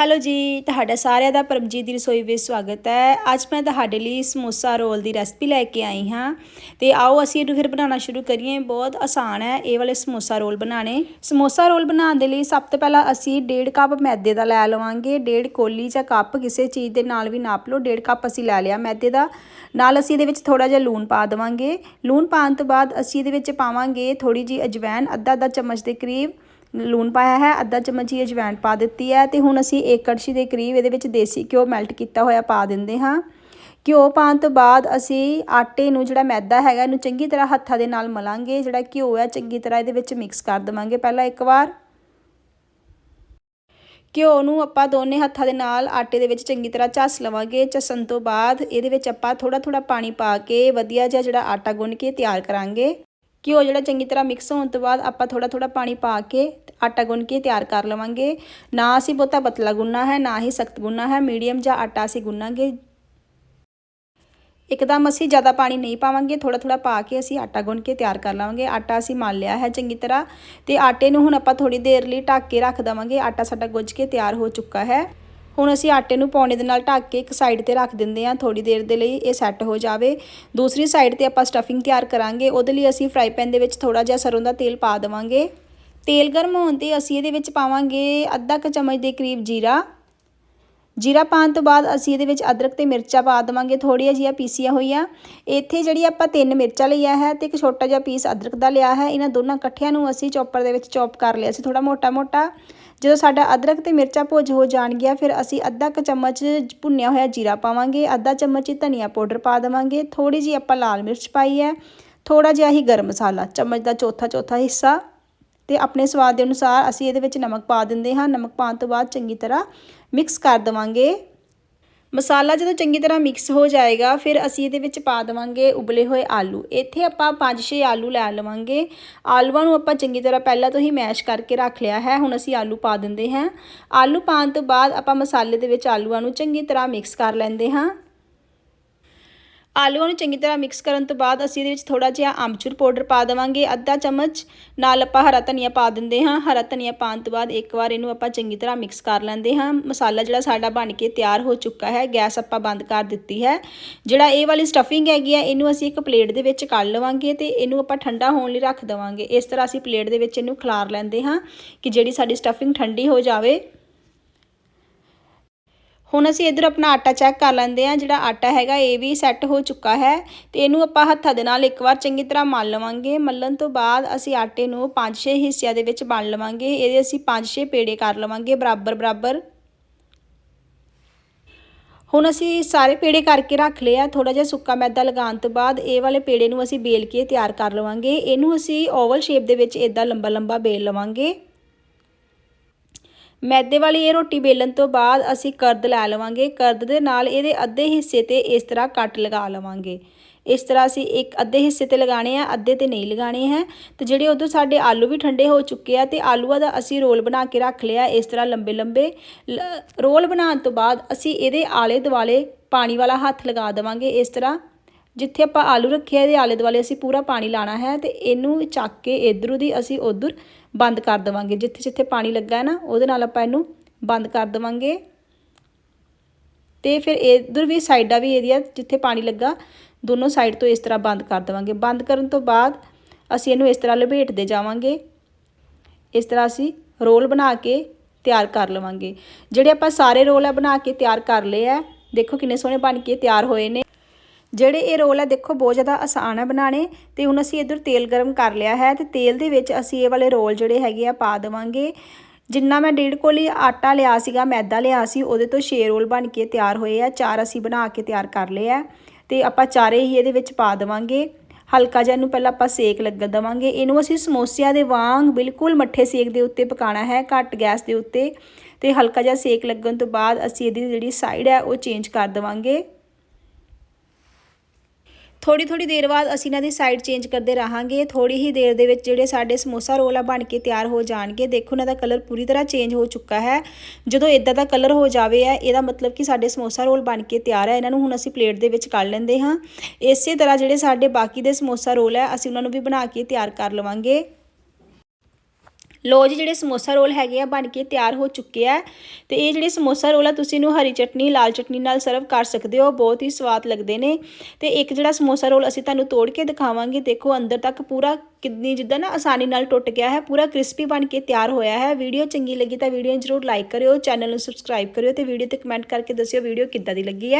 Hello ਜੀ, ਤੁਹਾਡਾ ਸਾਰਿਆਂ ਦਾ ਪਰਮਜੀਤ ਦੀ ਰਸੋਈ ਵਿੱਚ ਸਵਾਗਤ ਹੈ। ਅੱਜ ਮੈਂ ਤੁਹਾਡੇ ਲਈ ਸਮੋਸਾ ਰੋਲ ਦੀ ਰੈਸਪੀ ਲੈ ਕੇ ਆਈ ਹਾਂ। ਤੇ ਆਓ ਅਸੀਂ ਇਹਨੂੰ ਫਿਰ ਬਣਾਉਣਾ ਸ਼ੁਰੂ ਕਰੀਏ। ਬਹੁਤ ਆਸਾਨ ਹੈ ਇਹ ਵਾਲੇ ਸਮੋਸਾ ਰੋਲ ਬਣਾਉਣੇ। ਸਮੋਸਾ ਰੋਲ ਬਣਾਉਣ ਦੇ ਲਈ ਸਭ ਤੋਂ ਪਹਿਲਾਂ ਅਸੀਂ 1.5 ਕੱਪ ਮੈਦੇ ਦਾ ਲੈ ਲਵਾਂਗੇ। 1.5 ਕੋਲੀ ਜਾਂ ਕੱਪ ਕਿਸੇ ਚੀਜ਼ ਦੇ ਨਾਲ ਵੀ ਨਾਪ ਲਓ। 1.5 ਕੱਪ ਅਸੀਂ ਲੈ ਲਿਆ ਮੈਦੇ ਦਾ। ਨਾਲ ਅਸੀਂ ਇਹਦੇ ਵਿੱਚ ਥੋੜਾ ਜਿਹਾ ਲੂਣ ਪਾ ਦੇਵਾਂਗੇ। ਲੂਣ ਪਾਉਣ ਤੋਂ ਬਾਅਦ ਅਸੀਂ ਇਹਦੇ ਵਿੱਚ ਪਾਵਾਂਗੇ ਥੋੜੀ ਜੀ ਅਜਵਾਇਣ ਅੱਧਾ ਅੱਧਾ ਚਮਚ ਦੇ ਕਰੀਬ ਲੂਣ ਪਾਇਆ ਹੈ, ਅੱਧਾ ਚਮਚ ਹੀ ਅਜਵਾਇਣ ਪਾ ਦਿੱਤੀ ਹੈ ਤੇ ਹੁਣ ਅਸੀਂ ਇੱਕ ਕੜਛੀ ਦੇ ਕਰੀਬ ਇਹਦੇ ਵਿੱਚ ਦੇਸੀ ਘਿਓ ਮੈਲਟ ਕੀਤਾ ਹੋਇਆ ਪਾ ਦਿੰਦੇ ਹਾਂ। ਘਿਓ ਪਾਉਣ ਤੋਂ ਬਾਅਦ ਅਸੀਂ ਆਟੇ ਨੂੰ ਜਿਹੜਾ ਮੈਦਾ ਹੈਗਾ ਇਹਨੂੰ ਚੰਗੀ ਤਰ੍ਹਾਂ ਹੱਥਾਂ ਦੇ ਨਾਲ ਮਲਾਂਗੇ, ਜਿਹੜਾ ਘਿਓ ਹੈ ਚੰਗੀ ਤਰ੍ਹਾਂ ਇਹਦੇ ਵਿੱਚ ਮਿਕਸ ਕਰ ਦੇਵਾਂਗੇ ਪਹਿਲਾਂ ਇੱਕ ਵਾਰ। ਘਿਓ ਨੂੰ ਆਪਾਂ ਦੋਨੇ ਹੱਥਾਂ ਦੇ ਨਾਲ ਆਟੇ ਦੇ ਵਿੱਚ ਚੰਗੀ ਤਰ੍ਹਾਂ ਝੱਸ ਲਵਾਂਗੇ। ਝੱਸਣ ਤੋਂ ਬਾਅਦ ਇਹਦੇ ਵਿੱਚ ਆਪਾਂ ਥੋੜਾ ਥੋੜਾ ਪਾਣੀ ਪਾ ਕੇ ਵਧੀਆ ਜਿਹਾ ਜਿਹੜਾ ਆਟਾ ਗੁੰਨ ਕੇ ਤਿਆਰ ਕਰਾਂਗੇ। ਘਿਓ ਜਿਹੜਾ ਚੰਗੀ ਤਰ੍ਹਾਂ ਮਿਕਸ ਹੋਣ ਤੋਂ ਬਾਅਦ ਆਪਾਂ ਥੋੜਾ ਥੋੜਾ ਪਾਣੀ ਪਾ ਕੇ ਆਟਾ ਗੁੰਨ ਕੇ ਤਿਆਰ ਕਰ ਲਵਾਂਗੇ। ਨਾ ਅਸੀਂ ਬਹੁਤਾ ਪਤਲਾ ਗੁੰਨਾ ਹੈ, ਨਾ ਹੀ ਸਖਤ ਗੁੰਨਾ ਹੈ ਮੀਡੀਅਮ ਜਾਂ ਆਟਾ ਅਸੀਂ ਗੁੰਨਾਂਗੇ। ਇੱਕਦਮ ਅਸੀਂ ਜ਼ਿਆਦਾ ਪਾਣੀ ਨਹੀਂ ਪਾਵਾਂਗੇ ਥੋੜਾ ਥੋੜਾ ਪਾ ਕੇ ਅਸੀਂ ਆਟਾ ਗੁੰਨ ਕੇ ਤਿਆਰ ਕਰ ਲਵਾਂਗੇ। ਆਟਾ ਅਸੀਂ ਮਲ ਲਿਆ ਹੈ ਚੰਗੀ ਤਰ੍ਹਾਂ ਤੇ ਆਟੇ ਨੂੰ ਹੁਣ ਆਪਾਂ ਥੋੜੀ ਦੇਰ ਲਈ ਢੱਕ ਕੇ ਰੱਖ ਦਵਾਂਗੇ। ਆਟਾ ਸਾਡਾ ਗੁੱਝ ਕੇ ਤਿਆਰ ਹੋ ਚੁੱਕਾ ਹੈ। ਹੁਣ ਅਸੀਂ ਆਟੇ ਨੂੰ ਪੌਣੇ ਦੇ ਨਾਲ ਢੱਕ ਕੇ ਇੱਕ ਸਾਈਡ ਤੇ ਰੱਖ ਦਿੰਦੇ ਹਾਂ ਥੋੜੀ ਦੇਰ ਦੇ ਲਈ ਇਹ ਸੈੱਟ ਹੋ ਜਾਵੇ। ਦੂਸਰੀ ਸਾਈਡ ਤੇ ਆਪਾਂ ਸਟਫਿੰਗ ਤਿਆਰ ਕਰਾਂਗੇ। ਉਹਦੇ ਲਈ ਅਸੀਂ ਫਰਾਈ ਪੈਨ ਦੇ ਵਿੱਚ ਥੋੜਾ ਜਿਹਾ ਸਰੋਂ ਦਾ ਤੇਲ ਪਾ ਦੇਵਾਂਗੇ। ਤੇਲ ਗਰਮ ਹੋਣ ਤੇ ਅਸੀਂ ਇਹਦੇ ਵਿੱਚ ਪਾਵਾਂਗੇ ਅੱਧਾ ਕੁ ਚਮਚ ਦੇ ਕਰੀਬ ਜੀਰਾ। ਜੀਰਾ ਪਾਉਣ ਤੋਂ ਬਾਅਦ ਅਸੀਂ ਇਹਦੇ ਵਿੱਚ ਅਦਰਕ ਤੇ ਮਿਰਚਾਂ ਪਾ ਦੇਵਾਂਗੇ। ਥੋੜੀਆਂ ਜਿਹੀਆਂ ਪੀਸੀਆਂ ਹੋਈਆਂ। ਇੱਥੇ ਜਿਹੜੀ ਆਪਾਂ ਤਿੰਨ ਮਿਰਚਾਂ ਲਈਆਂ ਹੈ ਤੇ ਇੱਕ ਛੋਟਾ ਜਿਹਾ ਪੀਸ ਅਦਰਕ ਦਾ ਲਿਆ ਹੈ। ਇਹਨਾਂ ਦੋਨਾਂ ਇਕੱਠਿਆਂ ਨੂੰ ਅਸੀਂ ਚੌਪਰ ਦੇ ਵਿੱਚ ਚੌਪ ਕਰ ਲਿਆ ਸੀ ਥੋੜਾ ਮੋਟਾ ਮੋਟਾ। ਜਦੋਂ ਸਾਡਾ ਅਦਰਕ ਤੇ ਮਿਰਚਾਂ ਭੁੱਜ ਹੋ ਜਾਣਗੀਆਂ, ਫਿਰ ਅਸੀਂ ਅੱਧਾ ਕੁ ਚਮਚ ਭੁੰਨਿਆ ਹੋਇਆ ਜੀਰਾ ਪਾਵਾਂਗੇ, ਅੱਧਾ ਚਮਚ ਹੀ ਧਨੀਆ ਪਾਊਡਰ ਪਾ ਦੇਵਾਂਗੇ। ਥੋੜੀ ਜਿਹੀ ਆਪਾਂ ਲਾਲ ਮਿਰਚ ਪਾਈ ਹੈ। ਥੋੜਾ ਜਿਹਾ ਹੀ ਗਰਮ ਮਸਾਲਾ, ਚਮਚ ਦਾ ਚੌਥਾ ਚੌਥਾ ਹਿੱਸਾ। ਤੇ ਆਪਣੇ ਸਵਾਦ ਦੇ ਅਨੁਸਾਰ ਅਸੀਂ ਇਹਦੇ ਵਿੱਚ ਨਮਕ ਪਾ ਦਿੰਦੇ ਹਾਂ। ਨਮਕ ਪਾਉਣ ਤੋਂ ਬਾਅਦ ਚੰਗੀ ਤਰ੍ਹਾਂ ਮਿਕਸ ਕਰ ਦਵਾਂਗੇ। ਮਸਾਲਾ ਜਦੋਂ ਚੰਗੀ ਤਰ੍ਹਾਂ ਮਿਕਸ ਹੋ ਜਾਏਗਾ, ਫਿਰ ਅਸੀਂ ਇਹਦੇ ਵਿੱਚ ਪਾ ਦੇਵਾਂਗੇ ਉਬਲੇ ਹੋਏ ਆਲੂ। ਇੱਥੇ ਆਪਾਂ 5-6 ਆਲੂ ਲੈ ਲਵਾਂਗੇ। ਆਲੂਆਂ ਨੂੰ ਆਪਾਂ ਚੰਗੀ ਤਰ੍ਹਾਂ ਪਹਿਲਾਂ ਤੋਂ ਹੀ ਮੈਸ਼ ਕਰਕੇ ਰੱਖ ਲਿਆ ਹੈ। ਹੁਣ ਅਸੀਂ ਆਲੂ ਪਾ ਦਿੰਦੇ ਹਾਂ। ਆਲੂ ਪਾਉਣ ਤੋਂ ਬਾਅਦ ਆਪਾਂ ਮਸਾਲੇ ਦੇ ਵਿੱਚ ਆਲੂਆਂ ਨੂੰ ਚੰਗੀ ਤਰ੍ਹਾਂ ਮਿਕਸ ਕਰ ਲੈਂਦੇ ਹਾਂ। ਆਲੂਆਂ ਨੂੰ ਚੰਗੀ ਤਰ੍ਹਾਂ ਮਿਕਸ ਕਰਨ ਤੋਂ ਬਾਅਦ ਅਸੀਂ ਇਹਦੇ ਵਿੱਚ ਥੋੜਾ ਜਿਹਾ ਆਮਚੂਰ ਪਾਊਡਰ ਪਾ ਦੇਵਾਂਗੇ। ਅੱਧਾ ਚਮਚ ਨਾਲ ਆਪਾਂ ਹਰਾ ਧਨੀਆ ਪਾ ਦਿੰਦੇ ਹਾਂ। ਹਰਾ ਧਨੀਆ ਪਾਉਣ ਤੋਂ ਬਾਅਦ ਇੱਕ ਵਾਰ ਇਹਨੂੰ ਆਪਾਂ ਚੰਗੀ ਤਰ੍ਹਾਂ ਮਿਕਸ ਕਰ ਲੈਂਦੇ ਹਾਂ। ਮਸਾਲਾ ਜਿਹੜਾ ਸਾਡਾ ਬਣ ਕੇ ਤਿਆਰ ਹੋ ਚੁੱਕਾ ਹੈ, ਗੈਸ ਆਪਾਂ ਬੰਦ ਕਰ ਦਿੱਤੀ ਹੈ। ਜਿਹੜਾ ਇਹ ਵਾਲੀ ਸਟਫਿੰਗ ਹੈਗੀ ਆ, ਇਹਨੂੰ ਅਸੀਂ ਇੱਕ ਪਲੇਟ ਦੇ ਵਿੱਚ ਕੱਢ ਲਵਾਂਗੇ ਤੇ ਇਹਨੂੰ ਆਪਾਂ ਠੰਡਾ ਹੋਣ ਲਈ ਰੱਖ ਦੇਵਾਂਗੇ। ਇਸ ਤਰ੍ਹਾਂ ਅਸੀਂ ਪਲੇਟ ਦੇ ਵਿੱਚ ਇਹਨੂੰ ਖਿਲਾਰ ਲੈਂਦੇ ਹਾਂ ਕਿ ਜਿਹੜੀ ਸਾਡੀ ਸਟਫਿੰਗ ਠੰਡੀ ਹੋ ਜਾਵੇ। ਹੁਣ ਅਸੀਂ ਇਧਰ ਆਪਣਾ ਆਟਾ ਚੈੱਕ ਕਰ ਲੈਂਦੇ ਆ ਜਿਹੜਾ ਆਟਾ ਹੈਗਾ ਇਹ ਵੀ ਸੈੱਟ ਹੋ ਚੁੱਕਾ ਹੈ ਤੇ ਇਹਨੂੰ ਆਪਾਂ ਹੱਥਾਂ ਦੇ ਨਾਲ ਇੱਕ ਵਾਰ ਚੰਗੀ ਤਰ੍ਹਾਂ ਮਲ ਲਵਾਂਗੇ। ਮੱਲਣ ਤੋਂ ਬਾਅਦ ਅਸੀਂ ਆਟੇ ਨੂੰ 5-6 ਹਿੱਸਿਆਂ ਦੇ ਵਿੱਚ ਵੰਡ ਲਵਾਂਗੇ। ਇਹਦੇ ਅਸੀਂ 5-6 ਪੇੜੇ ਕਰ ਲਵਾਂਗੇ, ਬਰਾਬਰ ਬਰਾਬਰ। ਹੁਣ ਅਸੀਂ ਸਾਰੇ ਪੇੜੇ ਕਰਕੇ ਰੱਖ ਲਿਆ ਥੋੜਾ ਜਿਹਾ ਸੁੱਕਾ ਮੈਦਾ ਲਗਾਉਣ ਤੋਂ ਬਾਅਦ ਇਹ ਵਾਲੇ ਪੇੜੇ ਨੂੰ ਅਸੀਂ ਬੇਲ ਕੇ ਤਿਆਰ ਕਰ ਲਵਾਂਗੇ। ਇਹਨੂੰ ਅਸੀਂ ਓਵਲ ਸ਼ੇਪ ਦੇ ਵਿੱਚ ਇਦਾਂ ਲੰਬਾ ਲੰਬਾ ਬੇਲ ਲਵਾਂਗੇ। ਮੈਦੇ ਵਾਲੀ ਇਹ ਰੋਟੀ ਵੇਲਣ ਤੋਂ ਬਾਅਦ ਅਸੀਂ ਕਰਦ ਲੈ ਲਵਾਂਗੇ। ਕਰਦ ਦੇ ਨਾਲ ਇਹਦੇ ਅੱਧੇ ਹਿੱਸੇ ਤੇ ਇਸ ਤਰ੍ਹਾਂ ਕੱਟ ਲਗਾ ਲਵਾਂਗੇ। ਇਸ ਤਰ੍ਹਾਂ ਅਸੀਂ ਇੱਕ ਅੱਧੇ ਹਿੱਸੇ ਤੇ ਲਗਾਣੇ ਆ, ਅੱਧੇ ਤੇ ਨਹੀਂ ਲਗਾਣੇ ਹੈ। ਤੇ ਜਿਹੜੇ ਉਦੋਂ ਸਾਡੇ ਆਲੂ ਵੀ ਠੰਡੇ ਹੋ ਚੁੱਕੇ ਆ ਤੇ ਆਲੂਆਂ ਦਾ ਅਸੀਂ ਰੋਲ ਬਣਾ ਕੇ ਰੱਖ ਲਿਆ ਇਸ ਤਰ੍ਹਾਂ ਲੰਬੇ ਲੰਬੇ ਰੋਲ ਬਣਾਉਣ ਤੋਂ ਬਾਅਦ ਅਸੀਂ ਇਹਦੇ ਆਲੇ ਦੁਆਲੇ ਪਾਣੀ ਵਾਲਾ ਹੱਥ ਲਗਾ ਦੇਵਾਂਗੇ ਇਸ ਤਰ੍ਹਾਂ। ਜਿੱਥੇ ਆਪਾਂ ਆਲੂ ਰੱਖਿਆ ਇਹਦੇ ਆਲੇ ਦੁਆਲੇ ਅਸੀਂ ਪੂਰਾ ਪਾਣੀ ਲਾਣਾ ਹੈ ਤੇ ਇਹਨੂੰ ਚੱਕ ਕੇ ਇਧਰੋਂ ਦੀ ਅਸੀਂ ਉਧਰ ਬੰਦ ਕਰ ਦੇਵਾਂਗੇ। ਜਿੱਥੇ ਜਿੱਥੇ ਪਾਣੀ ਲੱਗਾ ਹੈ ਨਾ, ਉਹਦੇ ਨਾਲ ਆਪਾਂ ਇਹਨੂੰ ਬੰਦ ਕਰ ਦੇਵਾਂਗੇ। ਤੇ ਫਿਰ ਇਧਰ ਵੀ ਸਾਈਡਾਂ ਵੀ ਇਹਦੀਆਂ ਜਿੱਥੇ ਪਾਣੀ ਲੱਗਾ, ਦੋਨੋਂ ਸਾਈਡ ਤੋਂ ਇਸ ਤਰ੍ਹਾਂ ਬੰਦ ਕਰ ਦੇਵਾਂਗੇ। ਬੰਦ ਕਰਨ ਤੋਂ ਬਾਅਦ ਅਸੀਂ ਇਹਨੂੰ ਇਸ ਤਰ੍ਹਾਂ ਲਪੇਟਦੇ ਜਾਵਾਂਗੇ। ਇਸ ਤਰ੍ਹਾਂ ਅਸੀਂ ਰੋਲ ਬਣਾ ਕੇ ਤਿਆਰ ਕਰ ਲਵਾਂਗੇ। ਜਿਹੜੇ ਆਪਾਂ ਸਾਰੇ ਰੋਲ ਆ ਬਣਾ ਕੇ ਤਿਆਰ ਕਰ ਲਏ ਆ, ਦੇਖੋ ਕਿੰਨੇ ਸੋਹਣੇ ਬਣ ਕੇ ਤਿਆਰ ਹੋਏ ਨੇ। ਜਿਹੜੇ ਇਹ ਰੋਲ ਹੈ ਦੇਖੋ, ਬਹੁਤ ਜ਼ਿਆਦਾ ਆਸਾਨ ਹੈ ਬਣਾਉਣੇ ਤੇ ਹੁਣ ਅਸੀਂ ਇਧਰ ਤੇਲ ਗਰਮ ਕਰ ਲਿਆ ਹੈ ਤੇ ਤੇਲ ਦੇ ਵਿੱਚ ਅਸੀਂ ਇਹ ਵਾਲੇ ਰੋਲ ਜਿਹੜੇ ਹੈਗੇ ਆ, ਪਾ ਦੇਵਾਂਗੇ। ਜਿੰਨਾ ਮੈਂ ਡੇਢ ਕੋਲੀ ਆਟਾ ਲਿਆ ਸੀਗਾ, ਮੈਦਾ ਲਿਆ ਸੀ, ਉਹਦੇ ਤੋਂ 6 ਰੋਲ ਬਣ ਕੇ ਤਿਆਰ ਹੋਏ ਆ, ਚਾਰ ਅਸੀਂ ਬਣਾ ਕੇ ਤਿਆਰ ਕਰ ਲਏ ਆ ਤੇ ਆਪਾਂ ਚਾਰੇ ਹੀ ਇਹਦੇ ਵਿੱਚ ਪਾ ਦੇਵਾਂਗੇ। ਹਲਕਾ ਜਿਹਾ ਇਹਨੂੰ ਪਹਿਲਾਂ ਆਪਾਂ ਸੇਕ ਲੱਗਣ ਦੇਵਾਂਗੇ। ਇਹਨੂੰ ਅਸੀਂ ਸਮੋਸਿਆਂ ਦੇ ਵਾਂਗ ਬਿਲਕੁਲ ਮੱਠੇ ਸੇਕ ਦੇ ਉੱਤੇ ਪਕਾਣਾ ਹੈ, ਘੱਟ ਗੈਸ ਦੇ ਉੱਤੇ ਤੇ ਹਲਕਾ ਜਿਹਾ ਸੇਕ ਲੱਗਣ ਤੋਂ ਬਾਅਦ ਅਸੀਂ ਇਹਦੀ ਜਿਹੜੀ ਸਾਈਡ ਹੈ, ਉਹ ਚੇਂਜ ਕਰ ਦੇਵਾਂਗੇ। ਥੋੜੀ ਥੋੜੀ ਦੇਰ ਬਾਅਦ ਅਸੀਂ ਇਹਨਾਂ ਦੀ ਸਾਈਡ ਚੇਂਜ ਕਰਦੇ ਰਹਾਂਗੇ ਥੋੜੀ ਹੀ ਦੇਰ ਦੇ ਵਿੱਚ ਜਿਹੜੇ ਸਾਡੇ ਸਮੋਸਾ ਰੋਲ ਆ ਬਣ ਕੇ ਤਿਆਰ ਹੋ ਜਾਣਗੇ, ਦੇਖੋ ਇਹਨਾਂ ਦਾ ਕਲਰ ਪੂਰੀ ਤਰ੍ਹਾਂ ਚੇਂਜ ਹੋ ਚੁੱਕਾ ਹੈ। ਜਦੋਂ ਇਦਾਂ ਦਾ ਕਲਰ ਹੋ ਜਾਵੇ ਆ ਇਹਦਾ ਮਤਲਬ ਕਿ ਸਾਡੇ ਸਮੋਸਾ ਰੋਲ ਬਣ ਕੇ ਤਿਆਰ ਹੈ, ਇਹਨਾਂ ਨੂੰ ਹੁਣ ਅਸੀਂ ਪਲੇਟ ਦੇ ਵਿੱਚ ਕੱਢ ਲੈਂਦੇ ਹਾਂ। ਇਸੇ ਤਰ੍ਹਾਂ ਜਿਹੜੇ ਸਾਡੇ ਬਾਕੀ ਦੇ ਸਮੋਸਾ ਰੋਲ ਹੈ, ਅਸੀਂ ਉਹਨਾਂ ਨੂੰ ਵੀ ਬਣਾ ਕੇ ਤਿਆਰ ਕਰ ਲਵਾਂਗੇ। ਲੋ ਜੀ, ਜਿਹੜੇ ਸਮੋਸਾ ਰੋਲ ਹੈਗੇ ਆ, ਬਣ ਕੇ ਤਿਆਰ ਹੋ ਚੁੱਕੇ ਆ। ਤੇ ਇਹ ਜਿਹੜੇ ਸਮੋਸਾ ਰੋਲ ਆ, ਤੁਸੀਂ ਇਹਨੂੰ ਹਰੀ ਚਟਨੀ, ਲਾਲ ਚਟਨੀ ਨਾਲ ਸਰਵ ਕਰ ਸਕਦੇ ਹੋ। ਬਹੁਤ ਹੀ ਸਵਾਦ ਲੱਗਦੇ ਨੇ। ਤੇ ਇੱਕ ਜਿਹੜਾ ਸਮੋਸਾ ਰੋਲ ਅਸੀਂ ਤੁਹਾਨੂੰ ਤੋੜ ਕੇ ਦਿਖਾਵਾਂਗੇ, ਦੇਖੋ ਅੰਦਰ ਤੱਕ ਪੂਰਾ ਕਿੰਨੀ ਜਿੱਦਾਂ ਨਾ ਆਸਾਨੀ ਨਾਲ ਟੁੱਟ ਗਿਆ ਹੈ, ਪੂਰਾ ਕ੍ਰਿਸਪੀ ਬਣ ਕੇ ਤਿਆਰ ਹੋਇਆ ਹੈ। ਵੀਡੀਓ ਚੰਗੀ ਲੱਗੀ ਤਾਂ ਵੀਡੀਓ ਨੂੰ ਜ਼ਰੂਰ ਲਾਈਕ ਕਰਿਓ, ਚੈਨਲ ਨੂੰ ਸਬਸਕ੍ਰਾਈਬ ਕਰਿਓ ਤੇ ਵੀਡੀਓ ਤੇ ਕਮੈਂਟ ਕਰਕੇ ਦੱਸਿਓ ਵੀਡੀਓ ਕਿੱਦਾਂ ਦੀ ਲੱਗੀ ਹੈ।